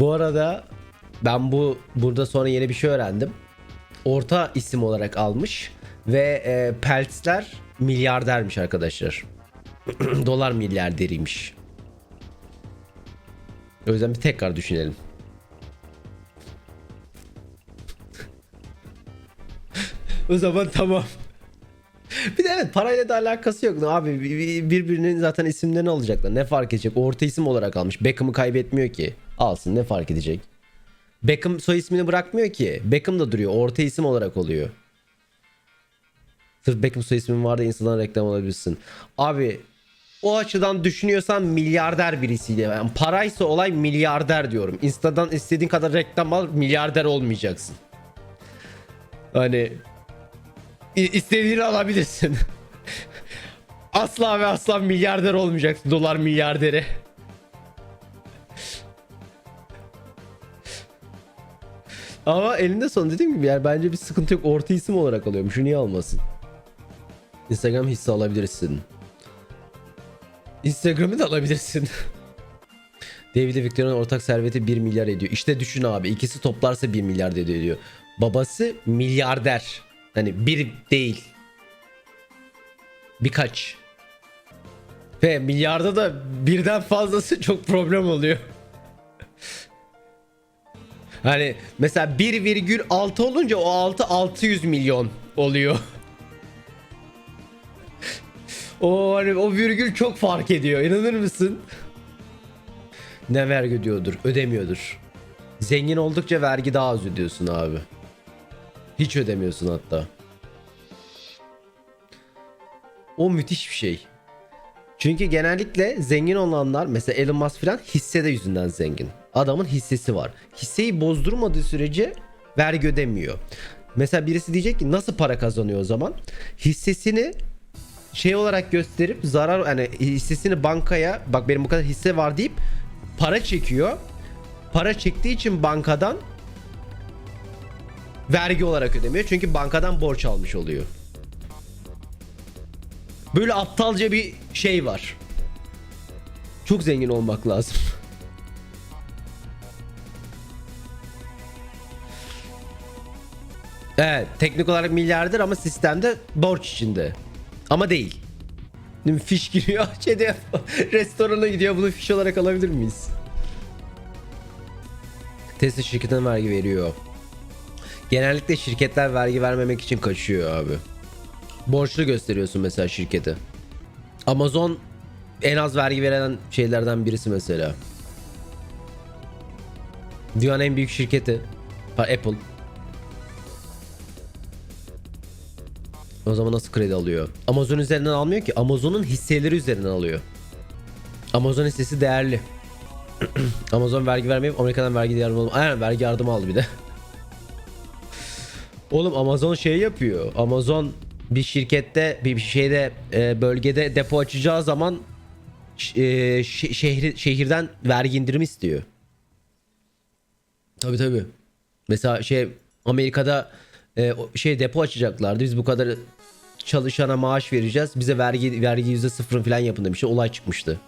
Bu arada ben bu burada sonra yeni bir şey öğrendim. Orta isim olarak almış ve e, Peltzler milyardermiş arkadaşlar. Dolar milyarderiymiş. O yüzden bir tekrar düşünelim. o zaman tamam. Bir de evet parayla da alakası yok. Abi bir- bir- birbirinin zaten isimlerini alacaklar. Ne fark edecek? Orta isim olarak almış. Beckham'ı kaybetmiyor ki. Alsın ne fark edecek? Beckham soy ismini bırakmıyor ki. Beckham da duruyor. Orta isim olarak oluyor. Sırf Beckham soy ismin var da Insta'dan reklam alabilirsin. Abi o açıdan düşünüyorsan milyarder birisiyle. Yani paraysa olay milyarder diyorum. Insta'dan istediğin kadar reklam al milyarder olmayacaksın. Hani istediğini alabilirsin. asla ve asla milyarder olmayacaksın. Dolar milyarderi. Ama elinde son dediğim gibi yani bence bir sıkıntı yok. Orta isim olarak alıyormuş. Niye almasın? Instagram hisse alabilirsin. Instagram'ı da alabilirsin. David ve Victoria'nın ortak serveti 1 milyar ediyor. İşte düşün abi ikisi toplarsa 1 milyar ediyor diyor. Babası milyarder. Hani bir değil. Birkaç. Ve milyarda da birden fazlası çok problem oluyor. Hani mesela 1,6 olunca o 6 600 milyon oluyor. o hani o virgül çok fark ediyor. İnanır mısın? Ne vergi ödüyordur? Ödemiyordur. Zengin oldukça vergi daha az ödüyorsun abi. Hiç ödemiyorsun hatta. O müthiş bir şey. Çünkü genellikle zengin olanlar mesela Elon Musk falan hisse de yüzünden zengin. Adamın hissesi var. Hisseyi bozdurmadığı sürece vergi ödemiyor. Mesela birisi diyecek ki nasıl para kazanıyor o zaman? Hissesini şey olarak gösterip zarar hani hissesini bankaya bak benim bu kadar hisse var deyip para çekiyor. Para çektiği için bankadan vergi olarak ödemiyor. Çünkü bankadan borç almış oluyor. Böyle aptalca bir şey var. Çok zengin olmak lazım. Evet, teknik olarak milyarder ama sistemde borç içinde. Ama değil. Mi? Fiş giriyor, şeyde restorana gidiyor. Bunu fiş olarak alabilir miyiz? Tesla şirketine vergi veriyor. Genellikle şirketler vergi vermemek için kaçıyor abi. Borçlu gösteriyorsun mesela şirketi. Amazon en az vergi veren şeylerden birisi mesela. Dünyanın en büyük şirketi. Apple. O zaman nasıl kredi alıyor? Amazon üzerinden almıyor ki. Amazon'un hisseleri üzerinden alıyor. Amazon hissesi değerli. Amazon vergi vermeyip Amerika'dan vergi yardımı aldı. Aynen vergi yardımı aldı bir de. Oğlum Amazon şey yapıyor. Amazon bir şirkette bir bir şeyde e, bölgede depo açacağı zaman e, şe- şehri şehirden vergi indirimi istiyor. Tabi tabi. Mesela şey Amerika'da e, şey depo açacaklardı. Biz bu kadar çalışana maaş vereceğiz. Bize vergi vergi yüzde sıfır falan yapın demiş. Olay çıkmıştı.